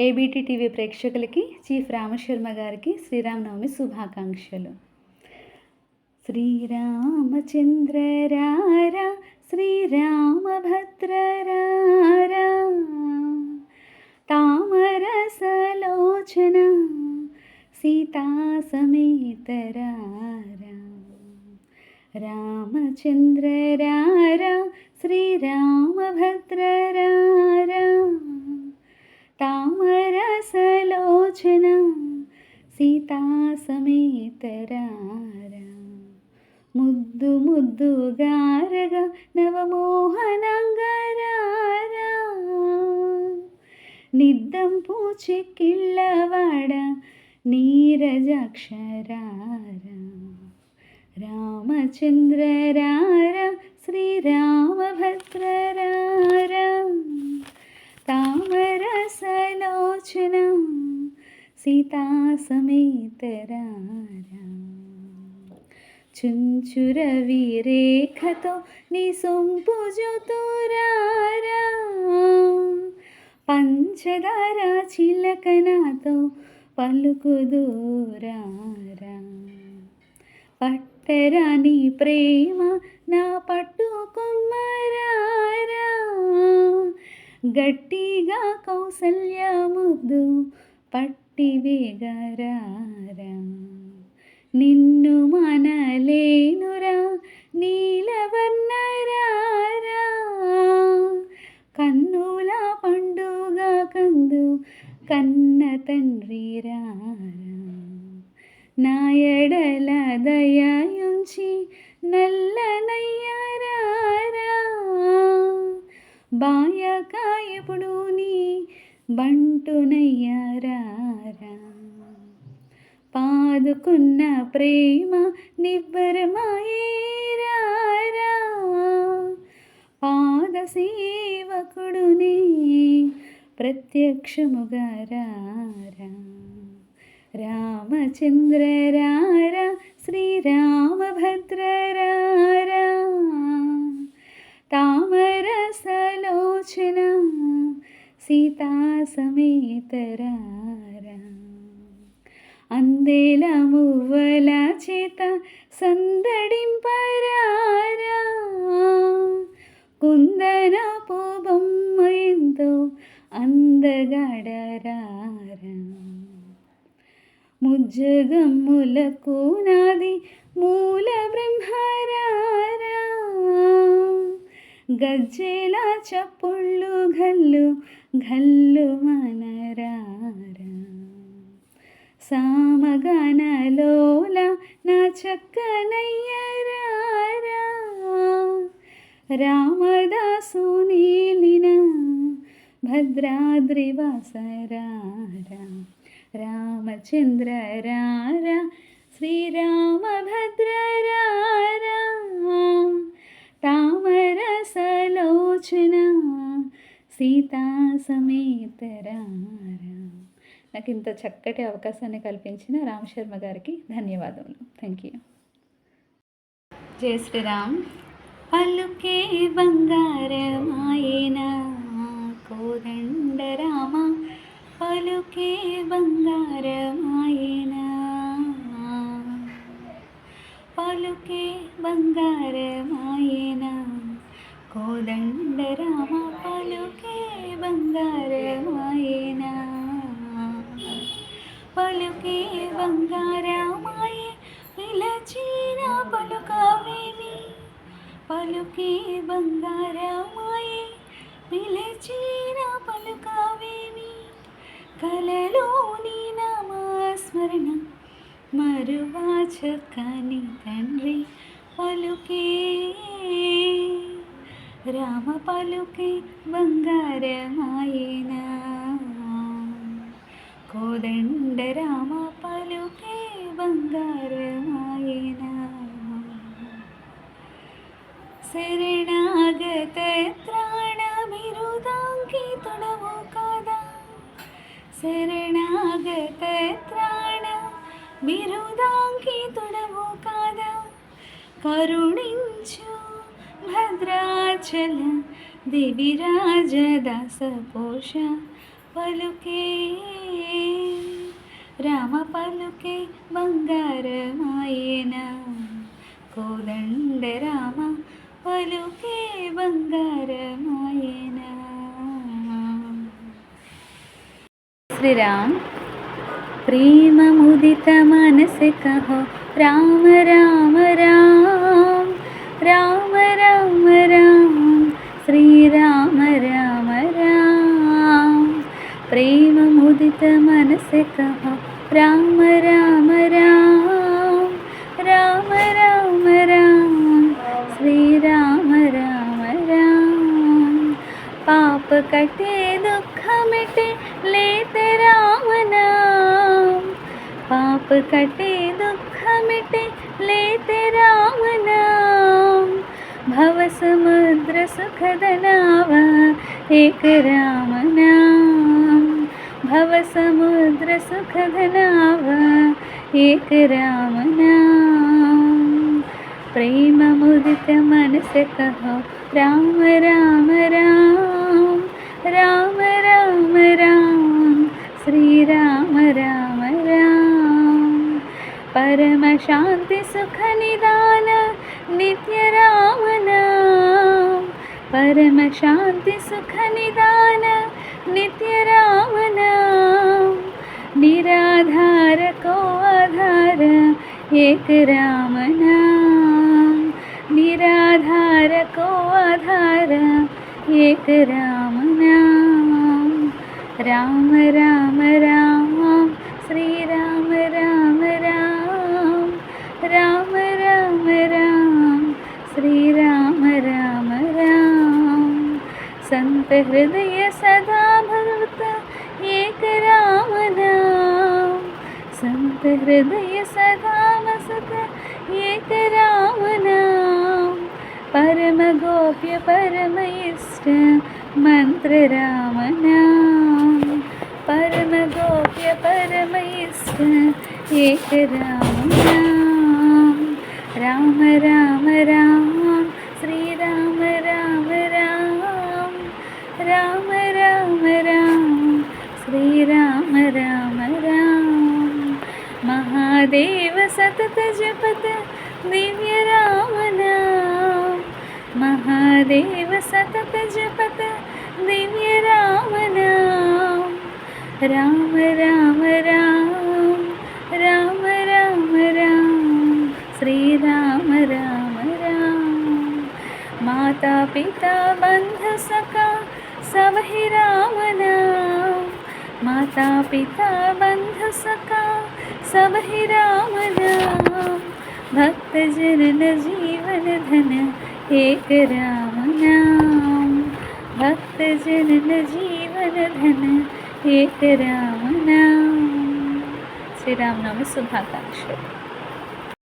ABT TV ప్రేక్షకులకి chief Ramasharma గారికి శ్రీరామనవమి శుభాకాంక్షలు. శ్రీరామచంద్ర రారా శ్రీరామభద్ర రారా. తామరసలోచన సీతా సమేత రారా. రామచంద్ర రారా శ్రీరామభద్ర రారా. సీతా సమేత రారా ముద్దు ముద్దు గారగా నవమోహనంగరారా నిద్దం పూచెక్కిళ్ళవాడ నీరజాక్షరారా రామచంద్ర రారా శ్రీరామభద్ర రారా తామరసలోచన సీతా సమేత చుంచుర వీరేఖతో నీ సొంపు జోతురారా పంచదార చిలకనాతో పలుకుదూరారా పట్టరాని ప్రేమ నా పట్టు కొమ్మరారా గట్టిగా కౌసల్య ముద్దు పట్టి గరారా నిన్ను మనలేనురా నీలవర్ణరారా. కన్నుల పండుగ కందు కన్న తండ్రి రారా నాయడల దయాయుంచి నల్లనయ్యరారా. బాయకాయపుడు నీ బంటునయ్యారా. పాదుకున్న ప్రేమ నిబ్బరమాయేరారా పాద సేవకుడునే ప్రత్యక్షముగా రారా రామచంద్ర రారా శ్రీరామభద్ర రారా తామరసలోచన సీతా సమేత రారా అందేల మువ్వల చేత సందడింపరారా. కుందన పూబొమ్మ ఎంతో అందగడరారా. ముజ్జగమ్ములకు నాది మూల బ్రహ్మరారా. గజ్జేలా చప్పుళ్ళు గల్లు గల్లు మనరా. సామగానలోల నా చక్కనయ్యరారా రామదాసు నీలిన భద్రాద్రివాసరారా రామచంద్ర రారా శ్రీరామభద్ర రారా తామరసలోచన సీతా సమేత రారా నాకు ఇంత చక్కటి అవకాశాన్ని కల్పించిన రామ్ శర్మ గారికి ధన్యవాదములు. థ్యాంక్ యూ జై శ్రీరామ్. పలుకే బంగారమాయేనా కోదండ రామ పలుకే బంగారమాయేనా పలుకే బంగారమాయేనా కోదండ రామ పలుకే బంగారమాయే పిలిచిన పలుకవేమి? కలలోని నామస్మరణ మరువాచకని తండ్రి పలుకే. రామ పలుకే బంగారమాయేనా? కోదండ రామ పలుకే బంగారమాయేనా? శరణాగత త్రాణమిరుదాంకి తొడవు కదా శరణాగత త్రాణ బిరుదాంకి తొడవు కదా కరుణించు భద్రాచల దివిరాజ దాస పోష పలుకే. రామ పలుకే బంగారమాయన? కోదండ రామ പലുക്കെ ബംഗാരമായന. ശ്രീരാം പ്രേമമുദിത മനസ് കഹോ. രാമ രാമ രാം. രാമ രാമ രാം. ശ്രീരാമ രാമ രാം. പ്രേമമുദിത മനസ് കഹോ. രാമ രാമ രാം. कटे दुख मिटे ले राम नाम। पाप कटे दुख मिटे लेते राम नाम। भव समुद्र सुखद नाव एक राम नाम। भव समुद्र सुखद नाव एक राम नाम। प्रेम मुदित मन से कहो, राम राम राम। राम राम राम श्री राम राम राम परम शांति सुख निदान नित्य राम नाम परम शांति सुख निदान नित्य राम नाम निराधार को आधार एक राम नाम निराधार को आधार एक राम नाम രാമ രാമ രാം ശ്രീരാമ രാമ രാം രാമ രാമ രാം ശ്രീരാമ രാമ രാം സന്ത ഹൃദയ സദാ ഭഗവത ഏക രാമ രാം സന്ത ഹൃദയ സദാ വസത ഏക രാമ രാം പരമ ഗോപ്യ പരമ ഇഷ്ട മന്ത്ര രാമ നാം योग्य परमेश्वर एक राम राम राम राम राम श्री राम राम राम राम राम राम श्री राम राम राम महादेव सतत जपत दिव्य राम नाम महादेव सतत जपत दिव्य राम नाम राम राम राम राम राम राम, श्री राम राम राम। माता, पिता, बंध सका सब ही राम नाम। माता, पिता, बंध सका सब ही राम नाम। भक्त जनन जीवन धन, एक राम नाम। भक्त जनन जीवन धन हे राम नाम श्रीराम नाम सुभाकांक्ष